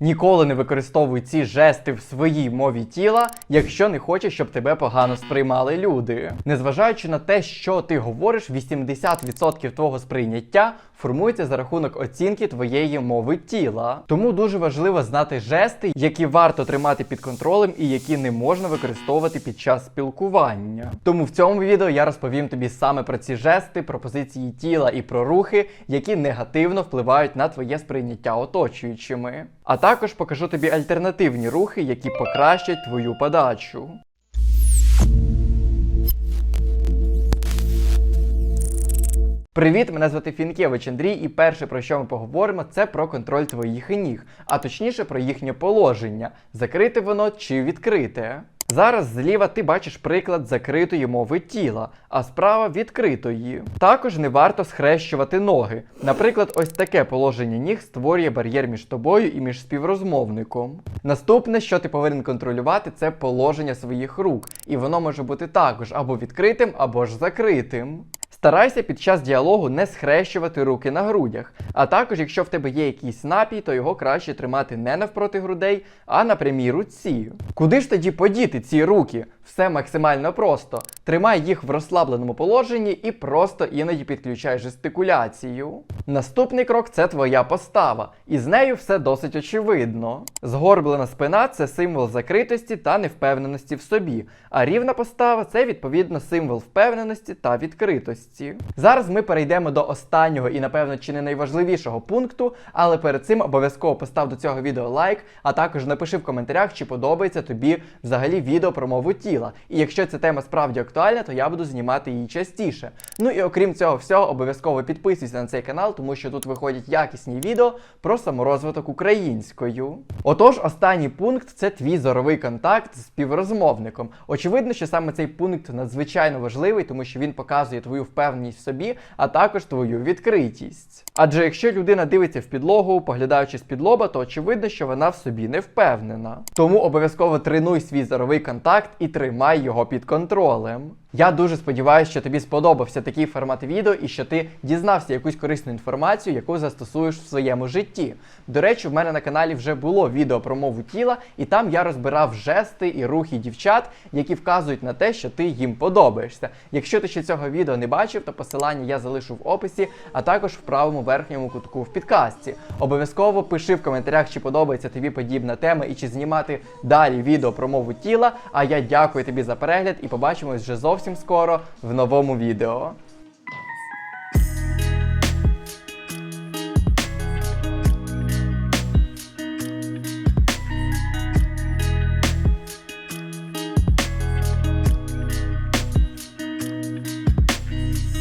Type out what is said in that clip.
Ніколи не використовуй ці жести в своїй мові тіла, якщо не хочеш, щоб тебе погано сприймали люди. Незважаючи на те, що ти говориш, 80% твого сприйняття формується за рахунок оцінки твоєї мови тіла. Тому дуже важливо знати жести, які варто тримати під контролем і які не можна використовувати під час спілкування. Тому в цьому відео я розповім тобі саме про ці жести, про позиції тіла і про рухи, які негативно впливають на твоє сприйняття оточуючими. А також покажу тобі альтернативні рухи, які покращать твою подачу. Привіт, мене звати Фінкевич Андрій, і перше, про що ми поговоримо, це про контроль твоїх ніг, а точніше про їхнє положення, закрите воно чи відкрите. Зараз зліва ти бачиш приклад закритої мови тіла, а справа відкритої. Також не варто схрещувати ноги. Наприклад, ось таке положення ніг створює бар'єр між тобою і між співрозмовником. Наступне, що ти повинен контролювати, це положення своїх рук, і воно може бути також або відкритим, або ж закритим. Старайся під час діалогу не схрещувати руки на грудях. А також, якщо в тебе є якийсь напій, то його краще тримати не навпроти грудей, а на прямій руці. Куди ж тоді подіти ці руки? Все максимально просто. Тримай їх в розслабленому положенні і просто іноді підключай жестикуляцію. Наступний крок це твоя постава, і з нею все досить очевидно. Згорблена спина це символ закритості та невпевненості в собі, а рівна постава це відповідно символ впевненості та відкритості. Зараз ми перейдемо до останнього і, напевно, чи не найважливішого пункту, але перед цим обов'язково постав до цього відео лайк, а також напиши в коментарях, чи подобається тобі взагалі відео про мову тіла. І якщо ця тема справді актуальна, то я буду знімати її частіше. Ну і окрім цього всього, обов'язково підписуйся на цей канал, тому що тут виходять якісні відео про саморозвиток українською. Отож, останній пункт це твій зоровий контакт з співрозмовником. Очевидно, що саме цей пункт надзвичайно важливий, тому що він показує твою впевненість в собі, а також твою відкритість. Адже якщо людина дивиться в підлогу, поглядаючи з під лоба, то очевидно, що вона в собі не впевнена. Тому обов'язково тренуй свій зоровий контакт і тримай його під контролем. Я дуже сподіваюся, що тобі сподобався такий формат відео і що ти дізнався якусь корисну інформацію, яку застосуєш в своєму житті. До речі, в мене на каналі вже було відео про мову тіла, і там я розбирав жести і рухи дівчат, які вказують на те, що ти їм подобаєшся. Якщо ти ще цього відео не бачив, то посилання я залишу в описі, а також в правому верхньому кутку в підкасті. Обов'язково пиши в коментарях, чи подобається тобі подібна тема і чи знімати далі відео про мову тіла. А я дякую тобі за перегляд і побачимось вже зовсім скоро в новому відео.